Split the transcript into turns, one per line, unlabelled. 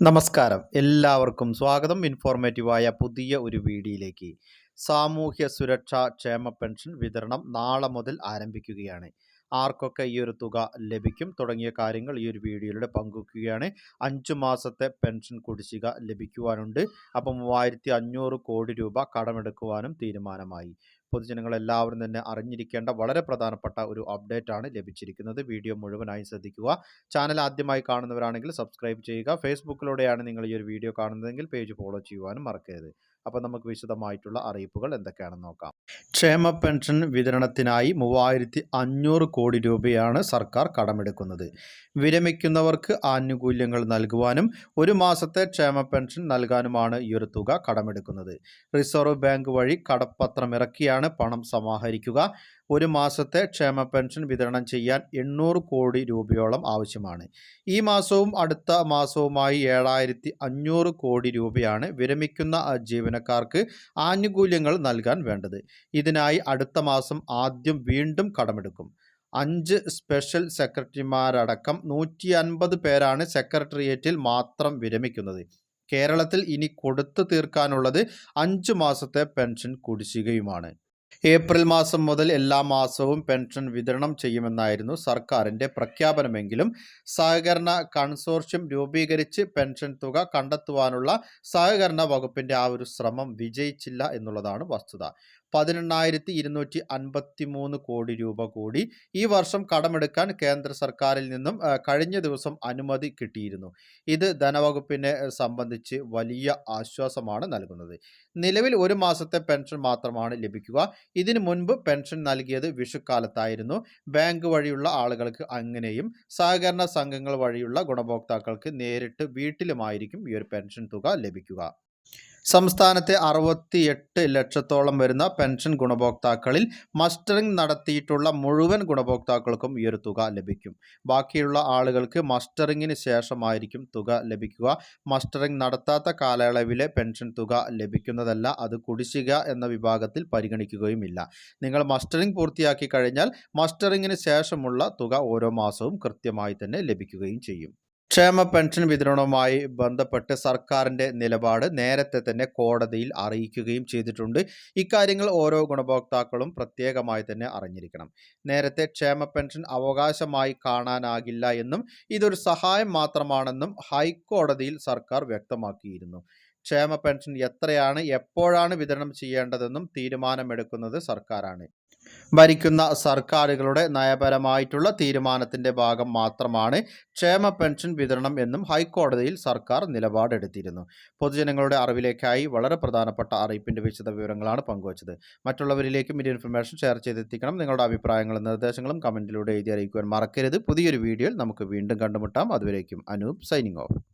നമസ്കാരം. എല്ലാവർക്കും സ്വാഗതം. ഇൻഫോർമേറ്റീവായ പുതിയ ഒരു വീഡിയോയിലേക്ക്. സാമൂഹ്യ സുരക്ഷാ ക്ഷേമ പെൻഷൻ വിതരണം നാളെ മുതൽ ആരംഭിക്കുകയാണ്. ആർക്കൊക്കെ ഈ ഒരു തുക ലഭിക്കും? തുടങ്ങിയ കാര്യങ്ങൾ ഈ ഒരു വീഡിയോയിലൂടെ പങ്കുവയ്ക്കുകയാണ്. അഞ്ചു മാസത്തെ പെൻഷൻ കുടിശ്ശിക ലഭിക്കുവാനുണ്ട്. അപ്പോൾ മൂവായിരത്തി അഞ്ഞൂറ് കോടി രൂപ കടമെടുക്കുവാനും തീരുമാനമായി. പൊതുജനങ്ങൾ എല്ലാവരും തന്നെ അറിഞ്ഞിരിക്കേണ്ട വളരെ പ്രധാനപ്പെട്ട ഒരു അപ്ഡേറ്റ് ആണ് ലഭിച്ചിരിക്കുന്നത്. വീഡിയോ മുഴുവനായി ശ്രദ്ധിക്കുക. ചാനൽ ആദ്യമായി കാണുന്നവരാണെങ്കിൽ സബ്സ്ക്രൈബ് ചെയ്യുക. ഫേസ്ബുക്കിലൂടെയാണ് നിങ്ങൾ ഈ ഒരു വീഡിയോ കാണുന്നതെങ്കിൽ പേജ് ഫോളോ ചെയ്യുവാനും മറക്കരുത്. അപ്പോൾ നമുക്ക് വിശദമായിട്ടുള്ള അറിയിപ്പുകൾ എന്തൊക്കെയാണെന്ന് നോക്കാം. ക്ഷേമ പെൻഷൻ വിതരണത്തിനായി മൂവായിരത്തി അഞ്ഞൂറ് കോടി രൂപയാണ് സർക്കാർ കടമെടുക്കുന്നത്. വിരമിക്കുന്നവർക്ക് ആനുകൂല്യങ്ങൾ നൽകുവാനും ഒരു മാസത്തെ ക്ഷേമ പെൻഷൻ നൽകാനുമാണ് ഈ ഒരു തുക കടമെടുക്കുന്നത്. റിസർവ് ബാങ്ക് വഴി കടപ്പത്രം ഇറക്കിയാണ് പണം സമാഹരിക്കുക. ഒരു മാസത്തെ ക്ഷേമ പെൻഷൻ വിതരണം ചെയ്യാൻ എണ്ണൂറ് കോടി രൂപയോളം ആവശ്യമാണ്. ഈ മാസവും അടുത്ത മാസവുമായി ഏഴായിരത്തി അഞ്ഞൂറ് കോടി രൂപയാണ് വിരമിക്കുന്ന ജീവനക്കാർക്ക് ആനുകൂല്യങ്ങൾ നൽകാൻ വേണ്ടത്. ഇതിനായി അടുത്ത മാസം ആദ്യം വീണ്ടും കടമെടുക്കും. അഞ്ച് സ്പെഷ്യൽ സെക്രട്ടറിമാരടക്കം നൂറ്റി അൻപത് പേരാണ് സെക്രട്ടേറിയറ്റിൽ മാത്രം വിരമിക്കുന്നത്. കേരളത്തിൽ ഇനി കൊടുത്തു തീർക്കാനുള്ളത് അഞ്ച് മാസത്തെ പെൻഷൻ കുടിശ്ശികയുമാണ്. ഏപ്രിൽ മാസം മുതൽ എല്ലാ മാസവും പെൻഷൻ വിതരണം ചെയ്യുമെന്നായിരുന്നു സർക്കാരിന്റെ പ്രഖ്യാപനമെങ്കിലും സഹകരണ കൺസോർഷ്യം രൂപീകരിച്ച് പെൻഷൻ തുക കണ്ടെത്തുവാനുള്ള സഹകരണ വകുപ്പിന്റെ ആ ഒരു ശ്രമം വിജയിച്ചില്ല എന്നുള്ളതാണ് വസ്തുത. പതിനെണ്ണായിരത്തി ഇരുന്നൂറ്റി അൻപത്തി മൂന്ന് കോടി രൂപ കൂടി ഈ വർഷം കടമെടുക്കാൻ കേന്ദ്ര സർക്കാരിൽ നിന്നും കഴിഞ്ഞ ദിവസം അനുമതി കിട്ടിയിരുന്നു. ഇത് ധനവകുപ്പിനെ സംബന്ധിച്ച് വലിയ ആശ്വാസമാണ് നൽകുന്നത്. നിലവിൽ ഒരു മാസത്തെ പെൻഷൻ മാത്രമാണ് ലഭിക്കുക. ഇതിനു മുൻപ് പെൻഷൻ നൽകിയത് വിഷുക്കാലത്തായിരുന്നു. ബാങ്ക് വഴിയുള്ള ആളുകൾക്ക് അങ്ങനെയും സഹകരണ സംഘങ്ങൾ വഴിയുള്ള ഗുണഭോക്താക്കൾക്ക് നേരിട്ട് വീട്ടിലുമായിരിക്കും ഈ ഒരു പെൻഷൻ തുക ലഭിക്കുക. സംസ്ഥാനത്തെ അറുപത്തി എട്ട് ലക്ഷത്തോളം വരുന്ന പെൻഷൻ ഗുണഭോക്താക്കളിൽ മസ്റ്ററിംഗ് നടത്തിയിട്ടുള്ള മുഴുവൻ ഗുണഭോക്താക്കൾക്കും ഈ ഒരു തുക ലഭിക്കും. ബാക്കിയുള്ള ആളുകൾക്ക് മസ്റ്ററിങ്ങിന് ശേഷമായിരിക്കും തുക ലഭിക്കുക. മസ്റ്ററിംഗ് നടത്താത്ത കാലയളവിലെ പെൻഷൻ തുക ലഭിക്കുന്നതല്ല അത് കുടിശ്ശിക എന്ന വിഭാഗത്തിൽ പരിഗണിക്കുകയുമില്ല. നിങ്ങൾ മസ്റ്ററിംഗ് പൂർത്തിയാക്കി കഴിഞ്ഞാൽ മസ്റ്ററിങ്ങിന് ശേഷമുള്ള തുക ഓരോ മാസവും കൃത്യമായി തന്നെ ലഭിക്കുകയും ചെയ്യും. ക്ഷേമ പെൻഷൻ വിതരണവുമായി ബന്ധപ്പെട്ട് സർക്കാരിന്റെ നിലപാട് നേരത്തെ തന്നെ കോടതിയിൽ അറിയിക്കുകയും ചെയ്തിട്ടുണ്ട്. ഇക്കാര്യങ്ങൾ ഓരോ ഗുണഭോക്താക്കളും പ്രത്യേകമായി തന്നെ അറിഞ്ഞിരിക്കണം. നേരത്തെ ക്ഷേമ പെൻഷൻ അവകാശമായി കാണാനാകില്ല എന്നും ഇതൊരു സഹായം മാത്രമാണെന്നും ഹൈക്കോടതിയിൽ സർക്കാർ വ്യക്തമാക്കിയിരുന്നു. ക്ഷേമ പെൻഷൻ എത്രയാണ് എപ്പോഴാണ് വിതരണം ചെയ്യേണ്ടതെന്നും തീരുമാനമെടുക്കുന്നത് സർക്കാരാണ്. ഭരിക്കുന്ന സർക്കാരുകളുടെ നയപരമായിട്ടുള്ള തീരുമാനത്തിന്റെ ഭാഗം മാത്രമാണ് ക്ഷേമ പെൻഷൻ വിതരണം എന്നും ഹൈക്കോടതിയിൽ സർക്കാർ നിലപാടെടുത്തിരുന്നു. പൊതുജനങ്ങളുടെ അറിവിലേക്കായി വളരെ പ്രധാനപ്പെട്ട അറിയിപ്പിന്റെ വിശദ വിവരങ്ങളാണ് പങ്കുവച്ചത്. മറ്റുള്ളവരിലേക്കും ഈ ഇൻഫർമേഷൻ ഷെയർ ചെയ്തെത്തിക്കണം. നിങ്ങളുടെ അഭിപ്രായങ്ങളും നിർദ്ദേശങ്ങളും കമന്റിലൂടെ എഴുതി അറിയിക്കുവാൻ മറക്കരുത്. പുതിയൊരു വീഡിയോയിൽ നമുക്ക് വീണ്ടും കണ്ടുമുട്ടാം. അതുവരേക്കും അനൂപ് സൈനിങ് ഓഫ്.